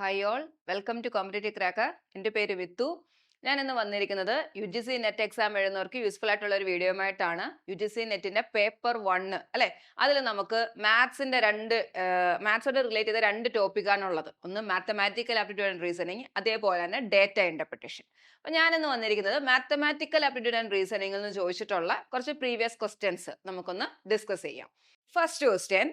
Hi all welcome to competitive cracker എന്റെ പേര് വിത്തു. ഞാൻ ഇന്ന് വന്നിരിക്കുന്നത് U G C net exam എഴുതുന്നവർക്ക് useful ആയിട്ടുള്ള ഒരു വീഡിയോയുമായിട്ടാണ്. യു ജി സി നെറ്റിന്റെ പേപ്പർ വണ്ണ് അല്ലെ? അതിൽ നമുക്ക് മാത്സിന്റെ രണ്ട് മാത്സോട് റിലേറ്റ് ചെയ്ത രണ്ട് ടോപ്പിക്കാണുള്ളത് ഒന്ന് മാത്തമാറ്റിക്കൽ ആപ്റ്റിറ്റ്യൂഡ് ആൻഡ് റീസണിങ് അതേപോലെ തന്നെ ഡേറ്റ ഇന്റർപ്രിട്ടേഷൻ അപ്പൊ ഞാനിന്ന് വന്നിരിക്കുന്നത് മാത്തമാറ്റിക്കൽ ആപ്റ്റിറ്റ്യൂഡ് ആൻഡ് റീസണിംഗ് എന്ന് ചോദിച്ചിട്ടുള്ള കുറച്ച് പ്രീവിയസ് ക്വസ്റ്റ്യൻസ് നമുക്കൊന്ന് ഡിസ്കസ് ചെയ്യാം. First question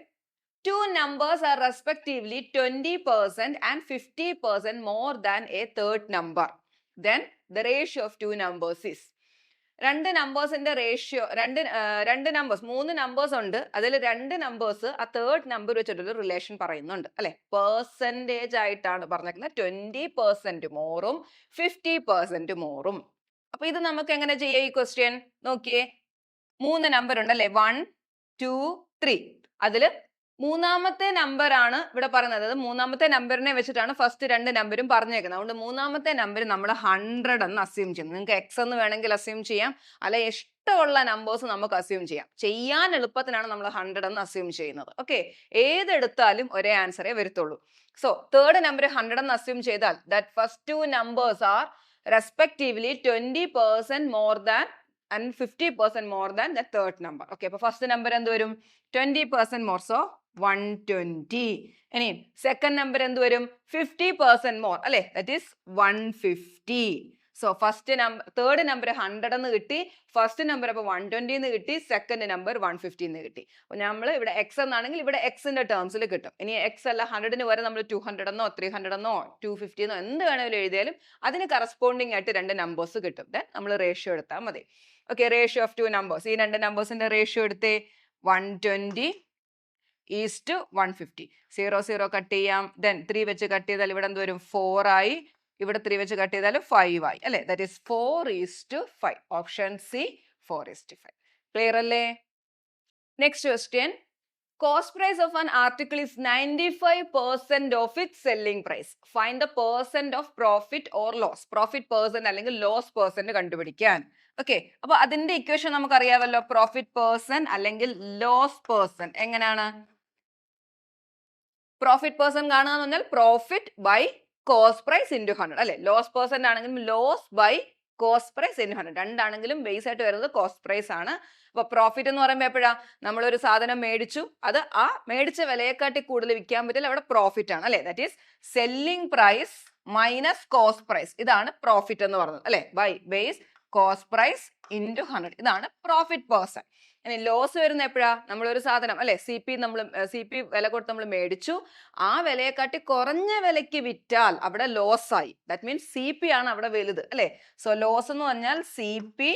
two numbers are respectively 20% and 50% more than a third number. Then the ratio of two numbers is. രണ്ട് നമ്പേഴ്സിന്റെ റേഷ്യോ രണ്ട് രണ്ട് നമ്പേഴ്സ് മൂന്ന് നമ്പേഴ്സ് ഉണ്ട്. അതിൽ രണ്ട് നമ്പേഴ്സ് ആ തേർഡ് നമ്പർ വെച്ചിട്ടൊരു റിലേഷൻ പറയുന്നുണ്ട്. അല്ലെ? പേഴ്സന്റേജ് ആയിട്ടാണ് പറഞ്ഞേക്കുന്നത്. ട്വന്റി പെർസെന്റ് മോറും ഫിഫ്റ്റി പെർസെന്റ് മോറും അപ്പൊ ഇത് നമുക്ക് എങ്ങനെ ചെയ്യാം ഈ ക്വസ്റ്റ്യൻ നോക്കിയേ. മൂന്ന് നമ്പർ ഉണ്ട് അല്ലെ വൺ ടു ത്രീ അതിൽ മൂന്നാമത്തെ നമ്പർ ആണ് ഇവിടെ പറയുന്നത്. അതായത് മൂന്നാമത്തെ നമ്പറിനെ വെച്ചിട്ടാണ് ഫസ്റ്റ് രണ്ട് നമ്പരും പറഞ്ഞേക്കുന്നത്. അതുകൊണ്ട് മൂന്നാമത്തെ നമ്പർ നമ്മൾ ഹൺഡ്രഡ് എന്ന് അസ്യൂം ചെയ്യുന്നു. നിങ്ങൾക്ക് എക്സ് എന്ന് വേണമെങ്കിൽ അസ്യൂം ചെയ്യാം. അല്ലെ ഇഷ്ടമുള്ള നമ്പേഴ്സ് നമുക്ക് അസ്യൂം ചെയ്യാം. ചെയ്യാൻ എളുപ്പത്തിനാണ് നമ്മൾ ഹൺഡ്രഡ് എന്ന് അസ്യൂം ചെയ്യുന്നത്. ഓക്കെ ഏതെടുത്താലും ഒരേ ആൻസറേ വരത്തുള്ളൂ. സോ തേർഡ് നമ്പർ ഹൺഡ്രഡ് എന്ന് അസ്യൂം ചെയ്താൽ that first two numbers are respectively twenty percent more than and fifty percent more than the third number okay അപ്പൊ ഫസ്റ്റ് നമ്പർ എന്ത് വരും? Twenty percent more so one twenty ഇനി second number എന്ത് വരും? Fifty percent more അല്ലെ? That is one fifty so first number third number hundred എന്ന് കിട്ടി. First number അപ്പൊ വൺ ട്വന്റി എന്ന് കിട്ടി. സെക്കൻഡ് നമ്പർ വൺ ഫിഫ്റ്റി എന്ന് കിട്ടി. അപ്പൊ നമ്മൾ ഇവിടെ എക്സ് എന്നാണെങ്കിൽ ഇവിടെ എക്സിന്റെ ടേംസിൽ കിട്ടും. ഇനി എക്സ് അല്ല ഹൺഡ്രഡിന് വരെ നമ്മൾ ടു ഹൺഡ്രഡ് എന്നോ ത്രീ ഹൺഡ്രഡ് എന്നോ ടു ഫിഫ്റ്റി എന്നോ എന്ത് വേണമെങ്കിലും എഴുതിയാലും അതിന് കറസ്പോണ്ടിങ് ആയിട്ട് രണ്ട് നമ്പേഴ്സ് കിട്ടും. ദെൻ നമ്മൾ റേഷ്യോ എടുത്താൽ മതി. Okay ratio of two numbers ഈ രണ്ട് നമ്പേഴ്സിന്റെ റേഷ്യോ എടുത്തേ? One twenty is to one fifty. Zero zero cut ചെയ്യാം. ദെൻ ത്രീ വെച്ച് കട്ട് ചെയ്താൽ ഇവിടെ എന്ത് വരും? ഫോർ ആയി. ഇവിടെ ത്രീ വെച്ച് കട്ട് ചെയ്താൽ ഫൈവ് ആയി. അല്ലെ? That is four is to five option C four is to five clear അല്ലേ? Next question cost price of an article is ninety five percent of it selling price fine the percent of profit or loss profit percent അല്ലെങ്കിൽ loss percent കണ്ടുപിടിക്കാൻ. Okay അപ്പൊ അതിന്റെ equation നമുക്കറിയാമല്ലോ. Profit percent അല്ലെങ്കിൽ loss percent എങ്ങനെയാണ് profit percent കാണുക എന്ന് പറഞ്ഞാൽ profit by cost price into hundred അല്ലെ? ലോസ് പേഴ്സൺ ആണെങ്കിലും loss by cost price into hundred രണ്ടാണെങ്കിലും base ആയിട്ട് വരുന്നത് കോസ്റ്റ് പ്രൈസ് ആണ്. അപ്പൊ പ്രോഫിറ്റ് എന്ന് പറയുമ്പോൾ എപ്പോഴാ? നമ്മളൊരു സാധനം മേടിച്ചു. അത് ആ മേടിച്ച വിലയെക്കാട്ടി കൂടുതൽ വിൽക്കാൻ പറ്റില്ല. അവിടെ പ്രോഫിറ്റ് ആണ് അല്ലെ? That is selling price minus cost price ഇതാണ് പ്രോഫിറ്റ് എന്ന് പറയുന്നത് അല്ലെ? By base cost price into hundred ഇതാണ് പ്രോഫിറ്റ് പേഴ്സൺ ഇനി ലോസ് വരുന്ന എപ്പോഴാ? നമ്മളൊരു സാധനം അല്ലെ? സി പി നമ്മൾ സി പി വില കൊടുത്ത് നമ്മൾ മേടിച്ചു. ആ വിലയെക്കാട്ടി കുറഞ്ഞ വിലയ്ക്ക് വിറ്റാൽ അവിടെ ലോസ് ആയി. ദാറ്റ് മീൻസ് സി പി ആണ് അവിടെ വലുത് അല്ലെ? സോ ലോസ് എന്ന് പറഞ്ഞാൽ C P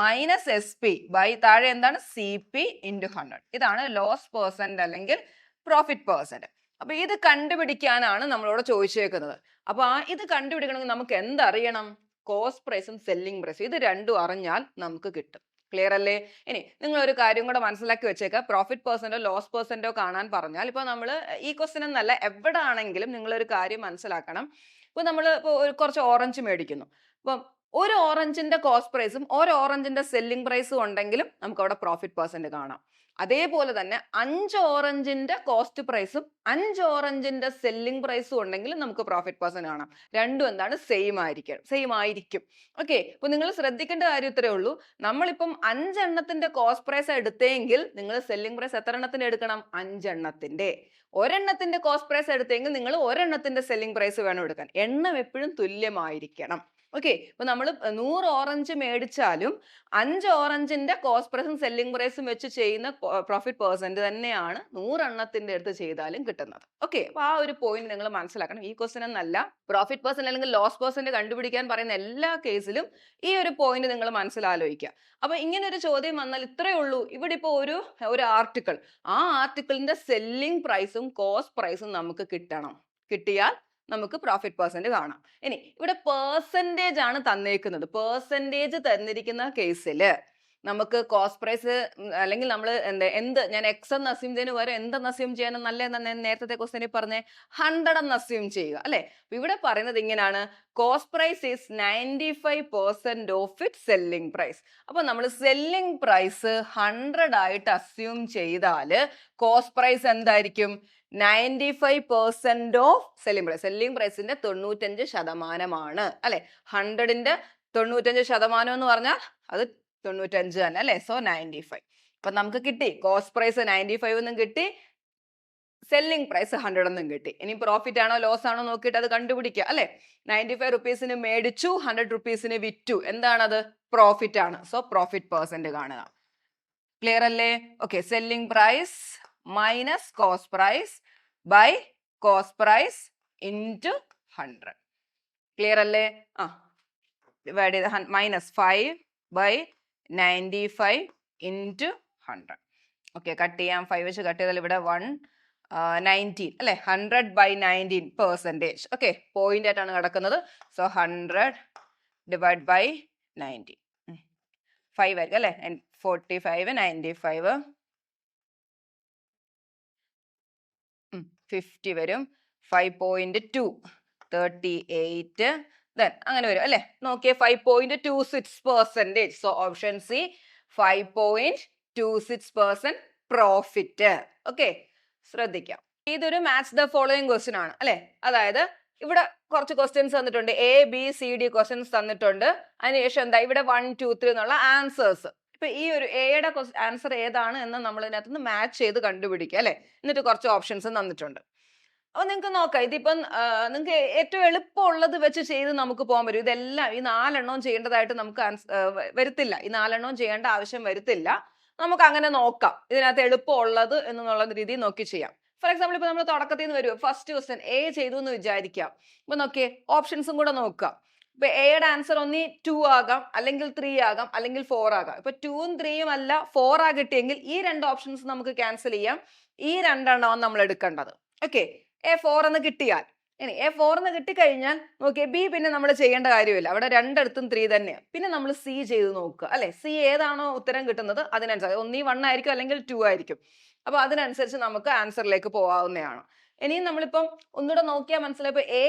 minus S P by താഴെ എന്താണ്? സി പി ഇന്റു ഹൺഡ്രഡ് ഇതാണ് ലോസ് പേഴ്സന്റ് അല്ലെങ്കിൽ പ്രോഫിറ്റ് പേഴ്സന്റ് അപ്പൊ ഇത് കണ്ടുപിടിക്കാനാണ് നമ്മളോട് ചോദിച്ചേക്കുന്നത്. അപ്പൊ ആ ഇത് കണ്ടുപിടിക്കണമെങ്കിൽ നമുക്ക് എന്തറിയണം? കോസ്റ്റ് പ്രൈസും സെല്ലിംഗ് പ്രൈസും ഇത് രണ്ടും അറിഞ്ഞാൽ നമുക്ക് കിട്ടും. ക്ലിയർ അല്ലേ? ഇനി നിങ്ങൾ ഒരു കാര്യം കൂടെ മനസ്സിലാക്കി വെച്ചേക്കുക പ്രോഫിറ്റ് പേഴ്സന്റോ ലോസ് പേഴ്സന്റോ കാണാൻ പറഞ്ഞാൽ ഇപ്പൊ നമ്മൾ ഈ ക്വസ്റ്റൻ എന്നല്ല എവിടെ ആണെങ്കിലും ഒരു കാര്യം മനസ്സിലാക്കണം. ഇപ്പൊ നമ്മൾ ഇപ്പോൾ കുറച്ച് ഓറഞ്ച് മേടിക്കുന്നു. അപ്പം ഒരു ഓറഞ്ചിന്റെ കോസ്റ്റ് പ്രൈസും ഒരു ഓറഞ്ചിന്റെ സെല്ലിംഗ് പ്രൈസും ഉണ്ടെങ്കിലും നമുക്ക് അവിടെ പ്രോഫിറ്റ് percent കാണാം. അതേപോലെ തന്നെ അഞ്ച് ഓറഞ്ചിന്റെ കോസ്റ്റ് പ്രൈസും അഞ്ച് ഓറഞ്ചിന്റെ സെല്ലിംഗ് പ്രൈസും ഉണ്ടെങ്കിൽ നമുക്ക് പ്രോഫിറ്റ് പേഴ്സൺ കാണാം. രണ്ടും എന്താണ് സെയിം ആയിരിക്കും സെയിം ആയിരിക്കും. ഓക്കെ അപ്പൊ നിങ്ങൾ ശ്രദ്ധിക്കേണ്ട കാര്യം ഇത്രയേ ഉള്ളൂ. നമ്മളിപ്പം അഞ്ചെണ്ണത്തിന്റെ കോസ്റ്റ് പ്രൈസ് എടുത്തെങ്കിൽ നിങ്ങൾ സെല്ലിംഗ് പ്രൈസ് എത്ര എണ്ണത്തിന്റെ എടുക്കണം? അഞ്ചെണ്ണത്തിന്റെ. ഒരെണ്ണത്തിന്റെ കോസ്റ്റ് പ്രൈസ് എടുത്തെങ്കിൽ നിങ്ങൾ ഒരെണ്ണത്തിന്റെ സെല്ലിംഗ് പ്രൈസ് വേണം എടുക്കാൻ. എണ്ണം എപ്പോഴും തുല്യമായിരിക്കണം. ഓക്കെ ഇപ്പൊ നമ്മൾ നൂറ് ഓറഞ്ച് മേടിച്ചാലും അഞ്ച് ഓറഞ്ചിന്റെ കോസ്റ്റ് പ്രൈസും സെല്ലിംഗ് പ്രൈസും വെച്ച് ചെയ്യുന്ന പ്രോഫിറ്റ് പേഴ്സന്റ് തന്നെയാണ് നൂറെണ്ണത്തിന്റെ അടുത്ത് ചെയ്താലും കിട്ടുന്നത്. ഓക്കെ അപ്പൊ ആ ഒരു പോയിന്റ് നിങ്ങൾ മനസ്സിലാക്കണം. ഈ ക്വസ്റ്റൻ എന്നല്ല പ്രോഫിറ്റ് പേഴ്സൺ അല്ലെങ്കിൽ ലോസ് പേഴ്സന്റ് കണ്ടുപിടിക്കാൻ പറയുന്ന എല്ലാ കേസിലും ഈ ഒരു പോയിന്റ് നിങ്ങൾ മനസ്സിലാലോചിക്കുക. അപ്പൊ ഇങ്ങനെ ഒരു ചോദ്യം വന്നാൽ ഇത്രയേ ഉള്ളൂ. ഇവിടെ ഇപ്പോൾ ഒരു ഒരു ആർട്ടിക്കിൾ ആ ആർട്ടിക്കിളിന്റെ സെല്ലിംഗ് പ്രൈസും കോസ്റ്റ് പ്രൈസും നമുക്ക് കിട്ടണം. കിട്ടിയാൽ നമുക്ക് പ്രോഫിറ്റ് പെർസെന്റ് കാണാം. ഇനി ഇവിടെ പേഴ്സന്റേജ് ആണ് തന്നേക്കുന്നത്. പേഴ്സന്റേജ് തന്നിരിക്കുന്ന കേസിൽ നമുക്ക് കോസ്റ്റ് പ്രൈസ് അല്ലെങ്കിൽ നമ്മൾ എന്താ എന്ത് ഞാൻ എക്സ് എന്ന് അസ്യൂം ചെയ്യുന്ന പകരം എന്തെന്ന് അസ്യൂം ചെയ്യാനും നല്ലതെന്ന് ഞാൻ നേരത്തെ ക്വസ്റ്റിനെ പറഞ്ഞ ഹൺഡ്രഡ് എന്ന് അസ്യൂം ചെയ്യുക അല്ലെ? ഇവിടെ പറയുന്നത് ഇങ്ങനെയാണ് cost price is ninety five percent of it selling price അപ്പോൾ നമ്മൾ സെല്ലിംഗ് പ്രൈസ് ഹൺഡ്രഡ് ആയിട്ട് അസ്യൂം ചെയ്താൽ കോസ്റ്റ് പ്രൈസ് എന്തായിരിക്കും? Ninety five percent of selling price selling പ്രൈസിന്റെ തൊണ്ണൂറ്റഞ്ച് ശതമാനമാണ് അല്ലെ? ഹൺഡ്രഡിന്റെ തൊണ്ണൂറ്റഞ്ച് ശതമാനം എന്ന് പറഞ്ഞാൽ അത് തൊണ്ണൂറ്റഞ്ച് തന്നെ അല്ലെ? സോ നയന്റി ഫൈവ് അപ്പൊ നമുക്ക് കിട്ടി. കോസ്റ്റ് പ്രൈസ് നയന്റി ഫൈവ് എന്നും കിട്ടി. സെല്ലിംഗ് പ്രൈസ് ഹൺഡ്രഡ് എന്നും കിട്ടി. ഇനി പ്രോഫിറ്റ് ആണോ ലോസ് ആണോ നോക്കിയിട്ട് അത് കണ്ടുപിടിക്കുക അല്ലെ? നയന്റി ഫൈവ് റുപ്പീസിന് മേടിച്ചു ഹൺഡ്രഡ് റുപ്പീസിന് വിറ്റു. എന്താണത്? പ്രോഫിറ്റ് ആണ്. സോ പ്രോഫിറ്റ് പേഴ്സെന്റ് കാണുക. ക്ലിയർ അല്ലേ? Okay selling price minus cost price by cost price into hundred clear അല്ലേ? ആ. ഡിവൈഡ് ചെയ്ത് minus five by ninety five into hundred okay cut ചെയ്യാം. ഫൈവ് വെച്ച് കട്ട് ചെയ്താൽ ഇവിടെ വൺ നയന്റീൻ അല്ലെ? Hundred by nineteen percentage okay point ആയിട്ടാണ് കിടക്കുന്നത്. So hundred divide by nineteen five ആയിരിക്കും അല്ലെ? Forty five ninety five fifty വരും. Five point two thirty eight then അങ്ങനെ വരും അല്ലെ? നോക്കിയേ five point two six percentage so option C five point two six percent profit okay ശ്രദ്ധിക്കാം. ഇതൊരു match the following question ആണ് അല്ലെ? അതായത് ഇവിടെ കുറച്ച് ക്വസ്റ്റ്യൻസ് തന്നിട്ടുണ്ട് A B C D questions തന്നിട്ടുണ്ട്. അതിനുശേഷം എന്താ? ഇവിടെ വൺ ടു ത്രീ എന്നുള്ള ആൻസേഴ്സ് ഇപ്പൊ ഈ ഒരു എയുടെ ആൻസർ ഏതാണ് എന്ന് നമ്മൾ ഇതിനകത്ത് നിന്ന് മാച്ച് ചെയ്ത് കണ്ടുപിടിക്കുക അല്ലെ? എന്നിട്ട് കുറച്ച് ഓപ്ഷൻസ് തന്നിട്ടുണ്ട്. അപ്പൊ നിങ്ങൾക്ക് നോക്കാം. ഇതിപ്പം നിങ്ങൾക്ക് ഏറ്റവും എളുപ്പമുള്ളത് വെച്ച് ചെയ്ത് നമുക്ക് പോകാൻ പറ്റും. ഇതെല്ലാം ഈ നാലെണ്ണവും ചെയ്യേണ്ടതായിട്ട് നമുക്ക് വരത്തില്ല. ഈ നാലെണ്ണവും ചെയ്യേണ്ട ആവശ്യം വരത്തില്ല. നമുക്ക് അങ്ങനെ നോക്കാം. ഇതിനകത്ത് എളുപ്പമുള്ളത് എന്നുള്ള രീതിയിൽ നോക്കി ചെയ്യാം. ഫോർ എക്സാമ്പിൾ ഇപ്പൊ നമ്മൾ തുടക്കത്തിൽ നിന്ന് വരുമോ ഫസ്റ്റ് ക്വസ്റ്റൻ എ ചെയ്തു എന്ന് വിചാരിക്കാം. ഇപ്പൊ നോക്കിയേ ഓപ്ഷൻസും കൂടെ നോക്കുക. ഇപ്പൊ എയുടെ ആൻസർ ഒന്നി ടു ആകാം അല്ലെങ്കിൽ ത്രീ ആകാം അല്ലെങ്കിൽ ഫോർ ആകാം. ഇപ്പൊ ടൂവും ത്രീയും അല്ല ഫോർ ആ കിട്ടിയെങ്കിൽ ഈ രണ്ട് ഓപ്ഷൻസ് നമുക്ക് ക്യാൻസൽ ചെയ്യാം. ഈ രണ്ടെണ്ണമാണ് നമ്മൾ എടുക്കേണ്ടത്. ഓക്കെ എ ഫോർ എന്ന് കിട്ടിയാൽ. ഇനി എ ഫോർ എന്ന് കിട്ടിക്കഴിഞ്ഞാൽ നോക്കിയേ ബി പിന്നെ നമ്മൾ ചെയ്യേണ്ട കാര്യമില്ല. അവിടെ രണ്ടിടത്തും ത്രീ തന്നെയാണ് പിന്നെ നമ്മൾ സി ചെയ്ത് നോക്കുക. അല്ലെ? സി ഏതാണോ ഉത്തരം കിട്ടുന്നത് അതിനനുസരിച്ച്. ഒന്നീ വൺ ആയിരിക്കും അല്ലെങ്കിൽ ടു ആയിരിക്കും. അപ്പൊ അതിനനുസരിച്ച് നമുക്ക് ആൻസറിലേക്ക് പോവാവുന്നതാണ്. ഇനിയും നമ്മളിപ്പം ഒന്നുകൂടെ നോക്കിയാൽ മനസ്സിലായി. മനസ്സിലായപ്പോ എ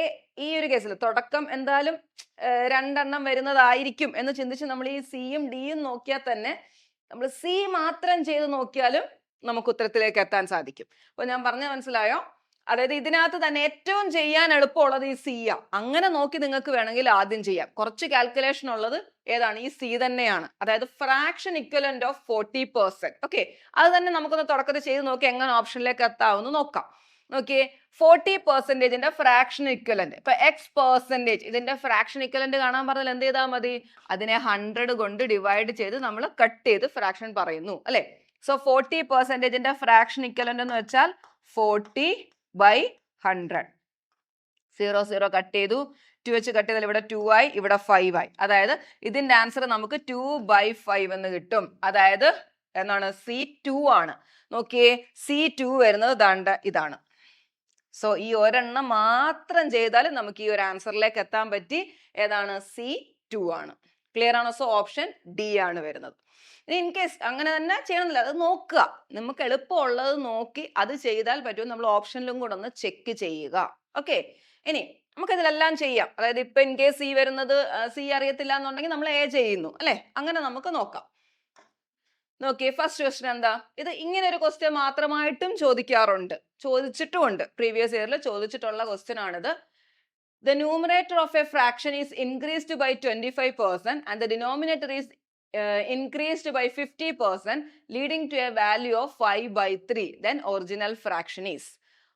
ഈ ഒരു കേസിൽ തുടക്കം എന്തായാലും രണ്ടെണ്ണം വരുന്നതായിരിക്കും എന്ന് ചിന്തിച്ച് നമ്മൾ ഈ സിയും ഡിയും നോക്കിയാൽ തന്നെ നമ്മൾ സി മാത്രം ചെയ്ത് നോക്കിയാലും നമുക്ക് ഉത്തരത്തിലേക്ക് എത്താൻ സാധിക്കും. അപ്പൊ ഞാൻ പറഞ്ഞ മനസ്സിലായോ? അതായത് ഇതിനകത്ത് തന്നെ ഏറ്റവും ചെയ്യാൻ എളുപ്പമുള്ളത് ഈ സി ആ അങ്ങനെ നോക്കി നിങ്ങൾക്ക് വേണമെങ്കിൽ ആദ്യം ചെയ്യാം. കുറച്ച് കാൽക്കുലേഷൻ ഉള്ളത് ഏതാണ്? ഈ സി തന്നെയാണ്. അതായത് fraction equivalent of forty percent okay അത് തന്നെ നമുക്കൊന്ന് തുടക്കത്തിൽ ചെയ്ത് നോക്കി എങ്ങനെ ഓപ്ഷനിലേക്ക് എത്താവുന്ന നോക്കാം. നോക്കിയേ ഫോർട്ടി പെർസെന്റേജിന്റെ ഫ്രാക്ഷൻ ഇക്വലന്റ് ഇപ്പൊ എക്സ് പെർസെന്റേജ് ഇതിന്റെ ഫ്രാക്ഷൻ ഇക്വലന്റ് കാണാൻ പറഞ്ഞാൽ എന്ത് ചെയ്താൽ മതി? അതിനെ ഹൺഡ്രഡ് കൊണ്ട് ഡിവൈഡ് ചെയ്ത് നമ്മൾ കട്ട് ചെയ്ത് ഫ്രാക്ഷൻ പറയുന്നു. അല്ലെ? സോ ഫോർട്ടി പെർസെന്റേജിന്റെ ഫ്രാക്ഷൻ ഇക്വലന്റ് എന്ന് വെച്ചാൽ forty by hundred zero zero cut ചെയ്തു. ടു വെച്ച് കട്ട് ചെയ്താൽ ഇവിടെ ടു ആയി ഇവിടെ ഫൈവ് ആയി. അതായത് ഇതിന്റെ ആൻസർ നമുക്ക് ടു ബൈ ഫൈവ് എന്ന് കിട്ടും. അതായത് എന്താണ്? സി ടു ആണ്. നോക്കിയേ സി ടു വരുന്നത് ദാണ്ട ഇതാണ്. സോ ഈ ഒരെണ്ണം മാത്രം ചെയ്താൽ നമുക്ക് ഈ ഒരു ആൻസറിലേക്ക് എത്താൻ പറ്റി. ഏതാണ്? സി ടു ആണ്. ക്ലിയർ ആണോ? സോ ഓപ്ഷൻ ഡി ആണ് വരുന്നത്. ഇനി ഇൻ കേസ് അങ്ങനെ തന്നെ ചെയ്യണമെന്നില്ല അത് നോക്കുക. നമുക്ക് എളുപ്പമുള്ളത് നോക്കി അത് ചെയ്താൽ പറ്റും നമ്മൾ ഓപ്ഷനിലും കൂടെ ഒന്ന് ചെക്ക് ചെയ്യുക. ഓക്കെ? ഇനി നമുക്ക് ഇതിലെല്ലാം ചെയ്യാം. അതായത് ഇപ്പൊ ഇൻ കേസ് സി വരുന്നത് സി അറിയത്തില്ല എന്നുണ്ടെങ്കിൽ നമ്മൾ എ ചെയ്യുന്നു. അല്ലെ? അങ്ങനെ നമുക്ക് നോക്കാം. നോക്കിയേ ഫസ്റ്റ് ക്വസ്റ്റ്യൻ എന്താ? ഇത് ഇങ്ങനെ ഒരു ക്വസ്റ്റ്യൻ മാത്രമായിട്ടും ചോദിക്കാറുണ്ട്. ചോദിച്ചിട്ടുമുണ്ട്. പ്രീവിയസ് ഇയറിൽ ചോദിച്ചിട്ടുള്ള ക്വസ്റ്റ്യൻ ആണിത്. The numerator of a fraction is increased by twenty five percent and the denominator is by fifty percent leading to a value of five by three then original fraction is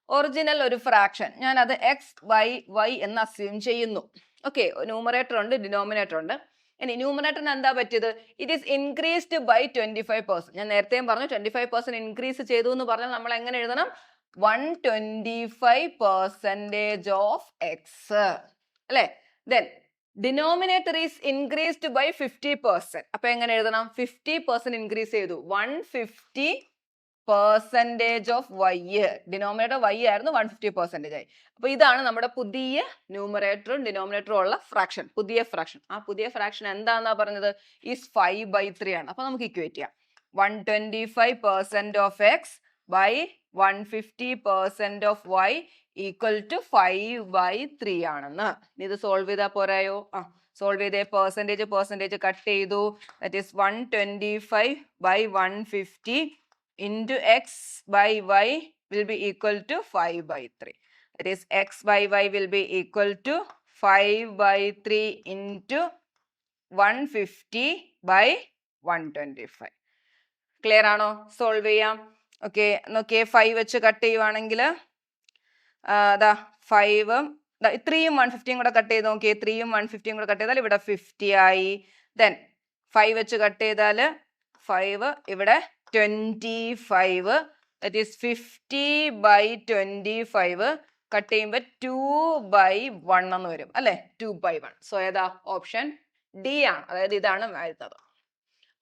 original ഒരു fraction ഞാൻ അത് X Y Y എന്ന് assume ചെയ്യുന്നു. Okay numerator ഉണ്ട് denominator ഉണ്ട്. ഇനി ന്യൂമറേറ്ററിന് എന്താ പറ്റിയത്? It is increased by twenty five percent ഞാൻ നേരത്തെയും പറഞ്ഞു ട്വന്റി ഫൈവ് പെർസെന്റ് ഇൻക്രീസ് ചെയ്തു എന്ന് പറഞ്ഞാൽ നമ്മൾ എങ്ങനെ എഴുതണം? One twenty five percentage of X അല്ലെ? Then denominator is increased by fifty percent അപ്പൊ എങ്ങനെ എഴുതണം? ഫിഫ്റ്റി പെർസെന്റ് ഇൻക്രീസ് ചെയ്തു. One fifty percentage of Y denominator Y ആയിരുന്നു വൺ ഫിഫ്റ്റി പെർസെന്റേജ് ആയി. അപ്പൊ ഇതാണ് നമ്മുടെ പുതിയ ന്യൂമറേറ്ററും ഡിനോമിനേറ്ററും ഉള്ള ഫ്രാക്ഷൻ പുതിയ ഫ്രാക്ഷൻ ആ പുതിയ ഫ്രാക്ഷൻ എന്താന്നാ പറഞ്ഞത്? ഈസ് ഫൈവ് ബൈ ത്രീ ആണ്. അപ്പൊ നമുക്ക് ഇക്വേറ്റ് ചെയ്യാം. One twenty five percent of X by one fifty percent of Y equal to five by three ആണെന്ന്. ഇനി ഇത് സോൾവ് ചെയ്താൽ പോരായോ? ആ സോൾവ് ചെയ്തേ പെർസെന്റേജ് പെർസെന്റേജ് കട്ട് ചെയ്തു. That is one twenty five by one fifty into X by Y will be equal to five by three that is X by Y will be equal to five by three into one fifty by one twenty five clear ആണോ? Solve ചെയ്യാം. Okay നോക്കിയേ five വെച്ച് cut ചെയ്യുവാണെങ്കിൽ അതാ ഫൈവും ത്രീയും one ഫിഫ്റ്റിയും കൂടെ cut ചെയ്ത് നോക്കിയേ ത്രീയും വൺ ഫിഫ്റ്റിയും കൂടെ കട്ട് ചെയ്താൽ ഇവിടെ ഫിഫ്റ്റി ആയി. ദെൻ ഫൈവ് വെച്ച് കട്ട് ചെയ്താൽ ഫൈവ് ഇവിടെ twenty five that is fifty by twenty five cut ചെയ്യുമ്പോൾ ടു ബൈ വൺ എന്ന് വരും അല്ലേ? ടു ബൈ വൺ സോ ഏതാ? ഓപ്ഷൻ ഡി ആണ്. അതായത് ഇതാണ് വരുന്നത്.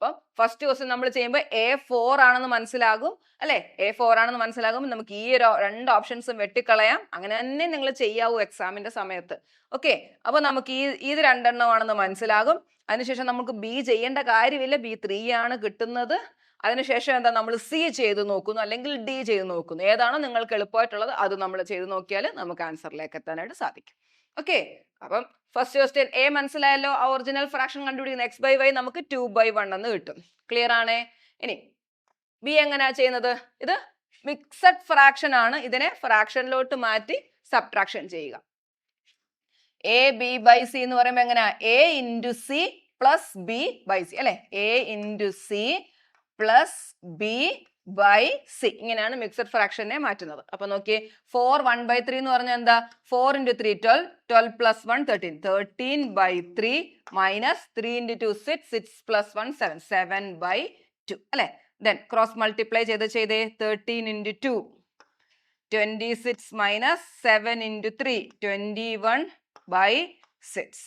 അപ്പം ഫസ്റ്റ് ക്വസ്റ്റ്യൻ നമ്മൾ ചെയ്യുമ്പോൾ എ ഫോർ ആണെന്ന് മനസ്സിലാകും അല്ലെ? എ ഫോർ ആണെന്ന് മനസ്സിലാകും. നമുക്ക് ഈ ഒരു രണ്ട് ഓപ്ഷൻസും വെട്ടിക്കളയാം. അങ്ങനെ തന്നെ നിങ്ങൾ ചെയ്യാവൂ എക്സാമിന്റെ സമയത്ത്. ഓക്കെ അപ്പൊ നമുക്ക് ഈ ഇത് രണ്ടെണ്ണമാണെന്ന് മനസ്സിലാകും. അതിനുശേഷം നമുക്ക് ബി ചെയ്യേണ്ട കാര്യമില്ല. ബി ത്രീ ആണ് കിട്ടുന്നത്. അതിനുശേഷം എന്താ? നമ്മൾ സി ചെയ്ത് നോക്കുന്നു അല്ലെങ്കിൽ ഡി ചെയ്ത് നോക്കുന്നു. ഏതാണോ നിങ്ങൾക്ക് എളുപ്പമായിട്ടുള്ളത് അത് നമ്മൾ ചെയ്ത് നോക്കിയാൽ നമുക്ക് ആൻസറിലേക്ക് എത്താനായിട്ട് സാധിക്കും. ഓക്കെ അപ്പം ഫസ്റ്റ് ക്വസ്റ്റ്യൻ എ മനസ്സിലായല്ലോ? ആ ഒറിജിനൽ ഫ്രാക്ഷൻ കണ്ടുപിടിക്കുന്ന എക്സ് ബൈ വൈ നമുക്ക് ടു ബൈ വൺ എന്ന് കിട്ടും. ക്ലിയർ ആണേ? ഇനി ബി എങ്ങനെയാ ചെയ്യുന്നത്? ഇത് മിക്സഡ് ഫ്രാക്ഷൻ ആണ്. ഇതിനെ ഫ്രാക്ഷനിലോട്ട് മാറ്റി സബ്ട്രാക്ഷൻ ചെയ്യുക. എ ബി ബൈ സി എന്ന് പറയുമ്പോൾ എങ്ങനെയാ? A into C plus B by C അല്ലെ? A into C plus B by C ഇങ്ങനെയാണ് മിക്സഡ് ഫ്രാക്ഷനെ മാറ്റുന്നത്. അപ്പൊ നോക്കിയേ ഫോർ വൺ ബൈ ത്രീ എന്ന് പറഞ്ഞാൽ എന്താ? Four into three twelve twelve plus one thirteen thirteen by three minus three into two six six plus one seven seven by two അല്ലെ? Then cross multiply ചെയ്ത് ചെയ്തേ thirteen into two twenty six minus seven into three twenty one by six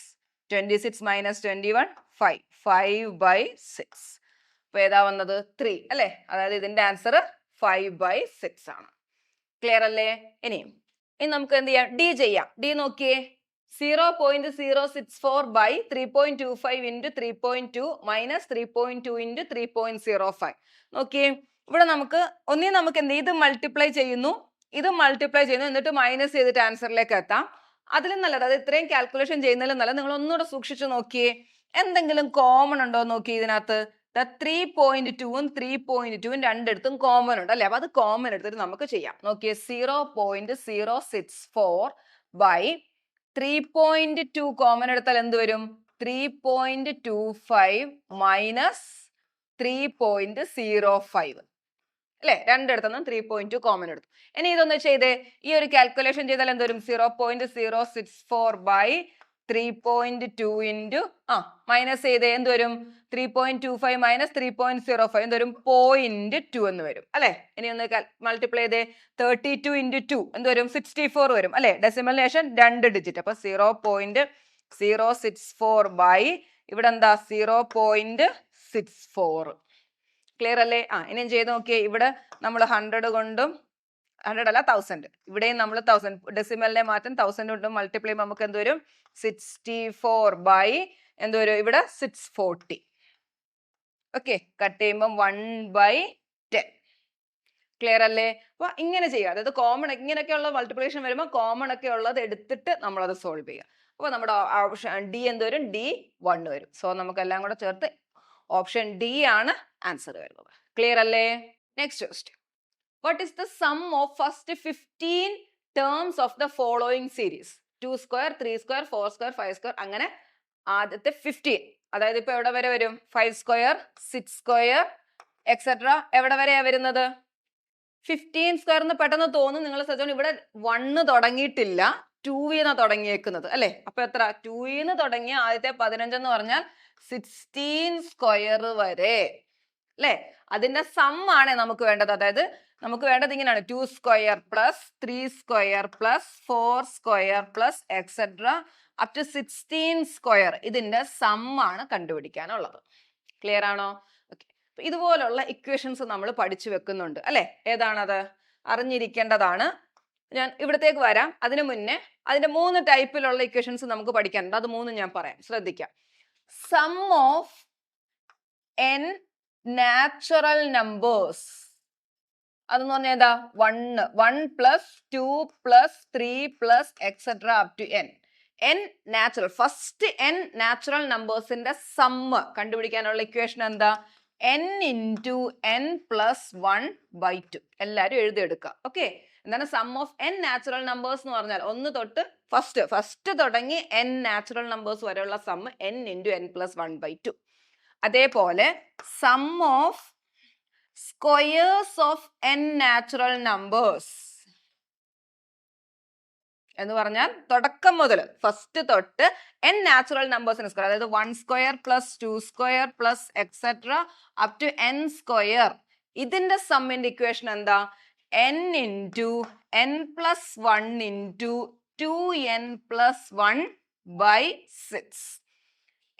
twenty six minus twenty one five five by six അപ്പൊ ഏതാ വന്നത്? Three അല്ലെ? അതായത് ഇതിന്റെ answer five by six ആണ്. ക്ലിയർ അല്ലേ? ഇനിയും. ഇനി നമുക്ക് എന്ത് ചെയ്യാം? ഡി ചെയ്യാം. ഡി നോക്കിയേ. Zero point zero six four by three point two five into three point two minus three point two into three point zero five നോക്കിയേ. ഇവിടെ നമുക്ക് ഒന്നേ നമുക്ക് എന്ത്? ഇത് മൾട്ടിപ്ലൈ ചെയ്യുന്നു. ഇത് മൾട്ടിപ്ലൈ ചെയ്യുന്നു. എന്നിട്ട് മൈനസ് ചെയ്തിട്ട് ആൻസറിലേക്ക് എത്താം. അതിലും നല്ലത് അത് ഇത്രയും കാൽക്കുലേഷൻ ചെയ്യുന്നതിലും നല്ലത് നിങ്ങൾ ഒന്നുകൂടെ സൂക്ഷിച്ചു നോക്കിയേ. എന്തെങ്കിലും കോമൺ ഉണ്ടോ നോക്കി ഇതിനകത്ത്. ത്രീ പോയിന്റ് ടുവും ത്രീ പോയിന്റ് ടുവും രണ്ടിടത്തും കോമൺ ഉണ്ട് അല്ലെ? അപ്പൊ അത് കോമൺ എടുത്തിട്ട് നമുക്ക് ചെയ്യാം. നോക്കിയേ zero point zero six four by three point two common എടുത്താൽ എന്ത് വരും? Three point two five minus three point zero five അല്ലെ? രണ്ടിടത്തുനിന്ന് ത്രീ പോയിന്റ് ടു കോമൺ എടുത്തു. ഇനി ഇതൊന്ന് ചെയ്തേ ഈ ഒരു കാൽക്കുലേഷൻ ചെയ്താൽ എന്ത് വരും? Zero point zero six four by three point two into ആ മൈനസ് ചെയ്ത് എന്ത് വരും? Three point two five minus three point zero five എന്ത് വരും? പോയിന്റ് ടു എന്ന് വരും. അല്ലെ? ഇനി ഒന്ന് മൾട്ടിപ്ലൈ ചെയ്ത്. തേർട്ടി ടു ഇന്റു ടു എന്ത് വരും? സിക്സ്റ്റി ഫോർ വരും. അല്ലെ? ഡെസിമൽ ശേഷം രണ്ട് ഡിജിറ്റ് അപ്പൊ zero point zero six four by ഇവിടെ എന്താ? Zero point six four clear അല്ലേ? ആ ഇനി ചെയ്ത് നോക്കിയേ? ഇവിടെ നമ്മൾ ഹൺഡ്രഡ് കൊണ്ടും ഹൺഡ്രഡ് അല്ല തൗസൻഡ് ഇവിടെയും നമ്മൾ തൗസൻഡ് ഡെസിമലിനെ മാറ്റം തൗസൻഡ് കൊണ്ട് മൾട്ടിപ്ലൈ നമുക്ക് എന്ത് വരും? സിക്സ്റ്റി ഫോർ ബൈ എന്ത് വരും? ഇവിടെ സിക്സ് ഫോർട്ടി ഓക്കെ കട്ട് ചെയ്യുമ്പം വൺ ബൈ ടെൻ ക്ലിയർ അല്ലേ? അപ്പൊ ഇങ്ങനെ ചെയ്യുക. അതായത് കോമൺ ഇങ്ങനെയൊക്കെയുള്ള മൾട്ടിപ്ലിക്കേഷൻ വരുമ്പോൾ കോമൺ ഒക്കെ ഉള്ളത് എടുത്തിട്ട് നമ്മളത് സോൾവ് ചെയ്യുക. അപ്പൊ നമ്മുടെ ഓപ്ഷൻ ഡി എന്ത് വരും? ഡി വൺ വരും. സോ നമുക്ക് എല്ലാം കൂടെ ചേർത്ത് ഓപ്ഷൻ ഡി ആണ് ആൻസർ വരുന്നത്. ക്ലിയർ അല്ലേ? Next question what is the sum of first fifteen terms of the following series two square three square four square five square അങ്ങനെ ആദ്യത്തെ ഫിഫ്റ്റീൻ അതായത് ഇപ്പൊ എവിടെ വരെ വരും? Five square six square etcetera എവിടെ വരെയാ വരുന്നത്? ഫിഫ്റ്റീൻ സ്ക്വയർ എന്ന് പെട്ടെന്ന് തോന്നും. നിങ്ങൾ ശ്രദ്ധിച്ചോണം ഇവിടെ വണ്ണ് തുടങ്ങിയിട്ടില്ല. ടൂവിന്ന് തുടങ്ങിയേക്കുന്നത്. അല്ലെ? അപ്പൊ എത്ര? ടൂയിന്ന് തുടങ്ങിയ ആദ്യത്തെ പതിനഞ്ചെന്ന് പറഞ്ഞാൽ സിക്സ്റ്റീൻ സ്ക്വയർ വരെ. അല്ലെ അതിന്റെ സം ആണ് നമുക്ക് വേണ്ടത്. അതായത് നമുക്ക് വേണ്ടത് ഇങ്ങനെയാണ്. Two square plus three square plus four square plus etcetera up to sixteen square ഇതിന്റെ സം ആണ് കണ്ടുപിടിക്കാനുള്ളത്. ക്ലിയർ ആണോ? ഓക്കെ ഇതുപോലുള്ള ഇക്വേഷൻസ് നമ്മൾ പഠിച്ചു വെക്കുന്നുണ്ട്. അല്ലെ? ഏതാണത്? അറിഞ്ഞിരിക്കേണ്ടതാണ്. ഞാൻ ഇവിടത്തേക്ക് വരാം. അതിനു മുന്നേ അതിന്റെ മൂന്ന് ടൈപ്പിലുള്ള ഇക്വേഷൻസ് നമുക്ക് പഠിക്കാനുണ്ട്. അത് മൂന്ന് ഞാൻ പറയാം. ശ്രദ്ധിക്കാം. Sum of N natural numbers അതെന്ന് പറഞ്ഞാൽ ഏതാ? One one plus two plus three plus etcetera up to N N natural first N natural നമ്പേഴ്സിന്റെ sum കണ്ടുപിടിക്കാനുള്ള ഇക്വേഷൻ എന്താ? N into N plus one by two എല്ലാവരും എഴുതിയെടുക്കുക. ഓക്കെ എന്താണ് sum of N natural numbers എന്ന് പറഞ്ഞാൽ ഒന്ന് തൊട്ട് first first തുടങ്ങി എൻ നാച്ചുറൽ നമ്പേഴ്സ് വരെയുള്ള sum N into N plus one by two അതേപോലെ sum of squares of N natural numbers എന്ന് പറഞ്ഞാൽ തുടക്കം മുതൽ ഫസ്റ്റ് തൊട്ട് എൻ നാച്ചുറൽ നമ്പേഴ്സിന് സ്ക്വയർ അതായത് one square plus two square plus etcetera up to N square ഇതിന്റെ സമ്മിന്റെ ഇക്വേഷൻ എന്താ? N into N plus one into two N plus one by six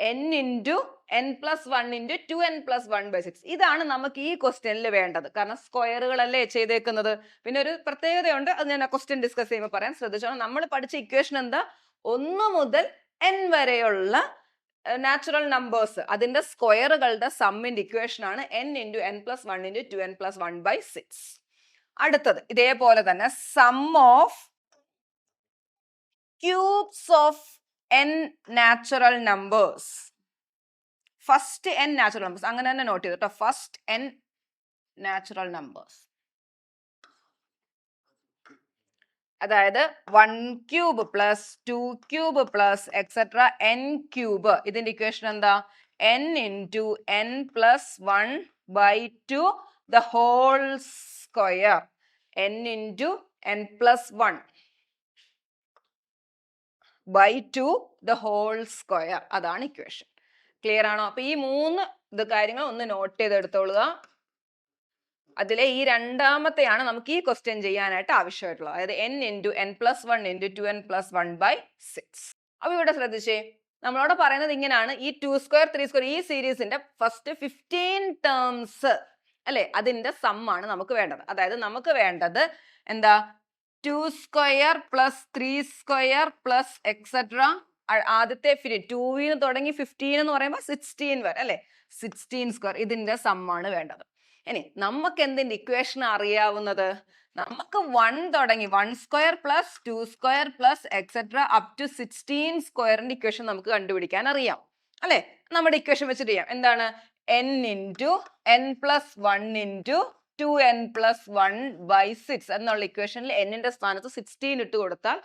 N into N plus one into two N plus one by six ഇതാണ് നമുക്ക് ഈ ക്വസ്റ്റ്യനിൽ വേണ്ടത്. കാരണം സ്ക്വയറുകളല്ലേ ചെയ്തേക്കുന്നത്. പിന്നെ ഒരു പ്രത്യേകതയുണ്ട്. അത് ഞാൻ ആ ക്വസ്റ്റ്യൻ ഡിസ്കസ് ചെയ്യുമ്പോൾ പറയാൻ ശ്രദ്ധിച്ചോളാം നമ്മൾ പഠിച്ച ഇക്വേഷൻ എന്താ? ഒന്ന് മുതൽ എൻ വരെയുള്ള നാച്ചുറൽ നമ്പേഴ്സ് അതിന്റെ സ്ക്വയറുകളുടെ സമ്മിന്റെ ഇക്വേഷൻ ആണ് N into N plus one into two N plus one by six അടുത്തത്. ഇതേപോലെ തന്നെ sum of cubes of N natural numbers first N natural numbers അങ്ങനെ തന്നെ നോട്ട് ചെയ്തു കേട്ടോ ഫസ്റ്റ് എൻ നാച്ചുറൽ നമ്പേഴ്സ് അതായത് one cube plus two cube plus etcetera N cube ഇതിന്റെ equation എന്താ? N into N plus one by two the whole square N into N plus one by two the whole square അതാണ് equation clear ആണോ? അപ്പൊ ഈ മൂന്ന് ഇത് കാര്യങ്ങൾ ഒന്ന് നോട്ട് ചെയ്തെടുത്തോളുക. അതിലെ ഈ രണ്ടാമത്തെയാണ് നമുക്ക് ഈ ക്വസ്റ്റ്യൻ ചെയ്യാനായിട്ട് ആവശ്യമായിട്ടുള്ളത്. അതായത് N into N plus one into two N plus one by six അപ്പൊ ഇവിടെ ശ്രദ്ധിച്ചേ നമ്മളോട് പറയുന്നത് ഇങ്ങനെയാണ്. ഈ ടു സ്ക്വയർ ത്രീ സ്ക്വയർ ഈ സീരീസിന്റെ ഫസ്റ്റ് ഫിഫ്റ്റീൻ ടേംസ് അല്ലെ? അതിന്റെ സമ്മാണ് നമുക്ക് വേണ്ടത്. അതായത് നമുക്ക് വേണ്ടത് എന്താ? Two square plus three square plus etcetera ആദ്യത്തെ ടൂവിന് തുടങ്ങി ഫിഫ്റ്റീൻ എന്ന് പറയുമ്പോൾ സിക്സ്റ്റീൻ വരെ അല്ലേ? സിക്സ്റ്റീൻ സ്ക്വയർ ഇതിന്റെ സമ്മാണ് വേണ്ടത്. ഇനി നമുക്ക് എന്തിന്റെ ഇക്വേഷൻ അറിയാവുന്നത്? നമുക്ക് വൺ തുടങ്ങി one square plus two square plus etcetera up to sixteen സ്ക്വയറിന്റെ ഇക്വേഷൻ നമുക്ക് കണ്ടുപിടിക്കാൻ അറിയാം. അല്ലെ? നമ്മുടെ ഇക്വേഷൻ വെച്ചിട്ട് ചെയ്യാം. എന്താണ്? N into N plus one into two N plus one by six എന്നുള്ള ഇക്വേഷനിൽ എന്നിന്റെ സ്ഥാനത്ത് സിക്സ്റ്റീൻ ഇട്ട് കൊടുത്താൽ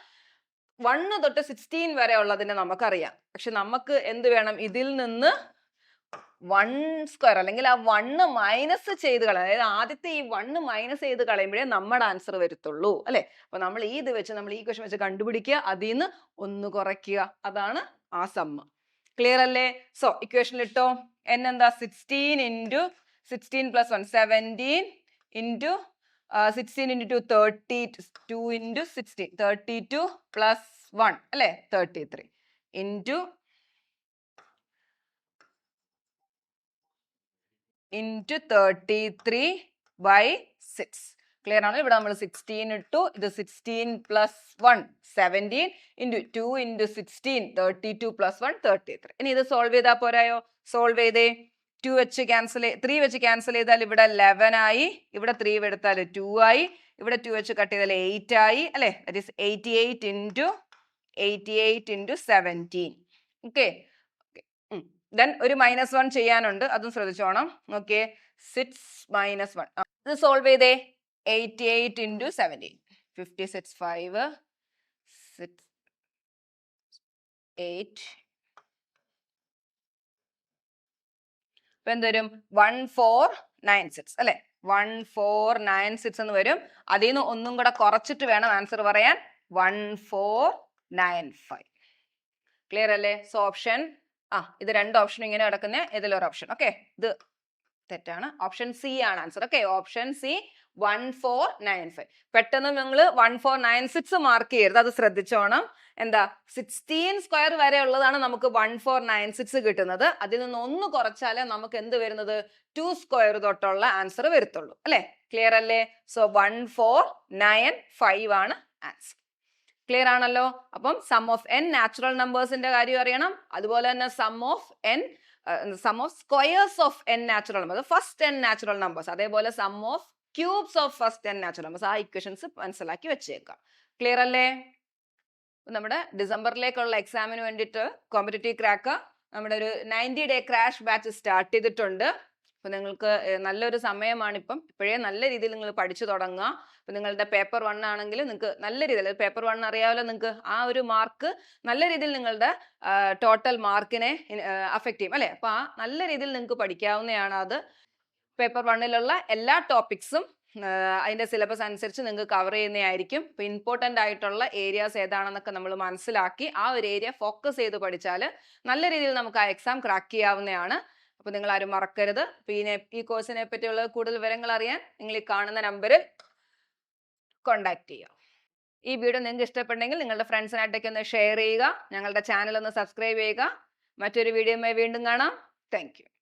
വണ്ണ് തൊട്ട് സിക്സ്റ്റീൻ വരെ ഉള്ളതിനെ നമുക്കറിയാം. പക്ഷെ നമുക്ക് എന്ത് വേണം? ഇതിൽ നിന്ന് വൺ സ്ക്വയർ അല്ലെങ്കിൽ ആ വണ്ണ് മൈനസ് ചെയ്ത് കളയാം അതായത് ആദ്യത്തെ ഈ വണ്ണ് മൈനസ് ചെയ്ത് കളയുമ്പോഴേ നമ്മുടെ ആൻസർ വരുത്തുള്ളൂ അല്ലെ? അപ്പൊ നമ്മൾ ഈ ഇത് വെച്ച് നമ്മൾ ഈ ക്വസ്റ്റൻ വെച്ച് കണ്ടുപിടിക്കുക അതിൽ നിന്ന് ഒന്ന് കുറയ്ക്കുക. അതാണ് ആ സമ്മ ക്ലിയർ അല്ലേ? സോ ഇക്വേഷനിൽ ഇട്ടോ? എന്നെന്താ sixteen into sixteen plus one seventeen into sixteen into two thirty two into sixteen thirty two plus one അല്ലേ? Thirty three into into thirty three by six clear ആണ് ഇവിടെ നമ്മൾ സിക്സ്റ്റീൻ ഇട്ടു. ഇത് sixteen plus one seventeen into two into sixteen thirty two plus one thirty three ഇനി ഇത് solve ചെയ്താൽ പോരായോ? സോൾവ് ചെയ്തേ. ടു വെച്ച് ക്യാൻസൽ ത്രീ വെച്ച് ക്യാൻസൽ ചെയ്താൽ ഇവിടെ ലെവൻ ആയി ഇവിടെ ത്രീ എടുത്താൽ ടു ആയി ഇവിടെ ടു വെച്ച് കട്ട് ചെയ്താൽ എയ്റ്റ് ആയി അല്ലേ? That is eighty eight into eighty eight into seventeen okay then ഒരു മൈനസ് വൺ ചെയ്യാനുണ്ട്. അതും ശ്രദ്ധിച്ചോണം. ഓക്കെ സിക്സ് മൈനസ് വൺ ഇത് സോൾവ് ചെയ്തേ. Eighty eight into seventeen fifty six five six eight ഇപ്പൊ എന്ത് വരും വൺ ഫോർ നയൻ സിക്സ് അല്ലെ? വൺ ഫോർ നയൻ സിക്സ് എന്ന് വരും. അതിൽ നിന്ന് ഒന്നും കൂടെ കുറച്ചിട്ട് വേണം ആൻസർ പറയാൻ. One four nine five clear അല്ലേ? സോ ഓപ്ഷൻ ആ ഇത് രണ്ട് ഓപ്ഷൻ ഇങ്ങനെ കിടക്കുന്ന. ഇതിലൊരു ഓപ്ഷൻ ഓക്കെ ഇത് തെറ്റാണ്. ഓപ്ഷൻ സി ആണ് answer okay option C one four nine five പെട്ടെന്ന് നിങ്ങൾ one four nine six mark ചെയ്യരുത്. അത് ശ്രദ്ധിച്ചോണം. എന്താ? സിക്സ്റ്റീൻ സ്ക്വയർ വരെ ഉള്ളതാണ് നമുക്ക് വൺ ഫോർ നയൻ സിക്സ് കിട്ടുന്നത്. അതിൽ നിന്ന് ഒന്ന് കുറച്ചാലേ നമുക്ക് എന്ത് വരുന്നത്? ടു സ്ക്വയർ തൊട്ടുള്ള ആൻസർ വരത്തുള്ളൂ. അല്ലെ? ക്ലിയർ അല്ലേ? So one four nine five ആണ് ആൻസർ ക്ലിയർ ആണല്ലോ? അപ്പം സം ഓഫ് എൻ നാച്ചുറൽ നമ്പേഴ്സിന്റെ കാര്യം അറിയണം. അതുപോലെ തന്നെ sum of N sum of squares of N natural numbers first N natural numbers അതേപോലെ sum of cubes of first N natural numbers ആ ഇക്വേഷൻസ് മനസ്സിലാക്കി വെച്ചേക്കാം. ക്ലിയർ അല്ലേ? നമ്മുടെ ഡിസംബറിലേക്കുള്ള എക്സാമിന് വേണ്ടിയിട്ട് കോമ്പറ്റേറ്റീവ് ക്രാക്ക് നമ്മുടെ ഒരു ninety day crash batch start ചെയ്തിട്ടുണ്ട്. അപ്പൊ നിങ്ങൾക്ക് നല്ലൊരു സമയമാണ് ഇപ്പം ഇപ്പോഴേ നല്ല രീതിയിൽ നിങ്ങൾ പഠിച്ചു തുടങ്ങുക. അപ്പൊ നിങ്ങളുടെ പേപ്പർ വൺ ആണെങ്കിൽ നിങ്ങൾക്ക് നല്ല രീതിയിൽ പേപ്പർ വൺ അറിയാമല്ലോ നിങ്ങൾക്ക്. ആ ഒരു മാർക്ക് നല്ല രീതിയിൽ നിങ്ങളുടെ ടോട്ടൽ മാർക്കിനെ അഫക്റ്റ് ചെയ്യും അല്ലേ? അപ്പൊ ആ നല്ല രീതിയിൽ നിങ്ങൾക്ക് പഠിക്കാവുന്നതാണ് അത്. പേപ്പർ വണ്ണിലുള്ള എല്ലാ ടോപ്പിക്സും അതിന്റെ സിലബസ് അനുസരിച്ച് നിങ്ങൾക്ക് കവർ ചെയ്യുന്നതായിരിക്കും. ഇപ്പോൾ ഇമ്പോർട്ടന്റ് ആയിട്ടുള്ള ഏരിയാസ് ഏതാണെന്നൊക്കെ നമ്മൾ മനസ്സിലാക്കി ആ ഒരു ഏരിയ ഫോക്കസ് ചെയ്ത് പഠിച്ചാൽ നല്ല രീതിയിൽ നമുക്ക് ആ എക്സാം ക്രാക്ക് ചെയ്യാവുന്നതാണ്. അപ്പോൾ നിങ്ങൾ ആരും മറക്കരുത്. പിന്നെ ഈ കോഴ്സിനെ പറ്റിയുള്ള കൂടുതൽ വിവരങ്ങൾ അറിയാൻ നിങ്ങൾ ഈ കാണുന്ന നമ്പറിൽ കോണ്ടാക്ട് ചെയ്യുക ഈ വീഡിയോ നിങ്ങൾക്ക് ഇഷ്ടപ്പെട്ടെങ്കിൽ നിങ്ങളുടെ ഫ്രണ്ട്സിനായിട്ടൊക്കെ ഒന്ന് ഷെയർ ചെയ്യുക. ഞങ്ങളുടെ ചാനൽ ഒന്ന് സബ്സ്ക്രൈബ് ചെയ്യുക. മറ്റൊരു വീഡിയോയുമായി വീണ്ടും കാണാം. താങ്ക്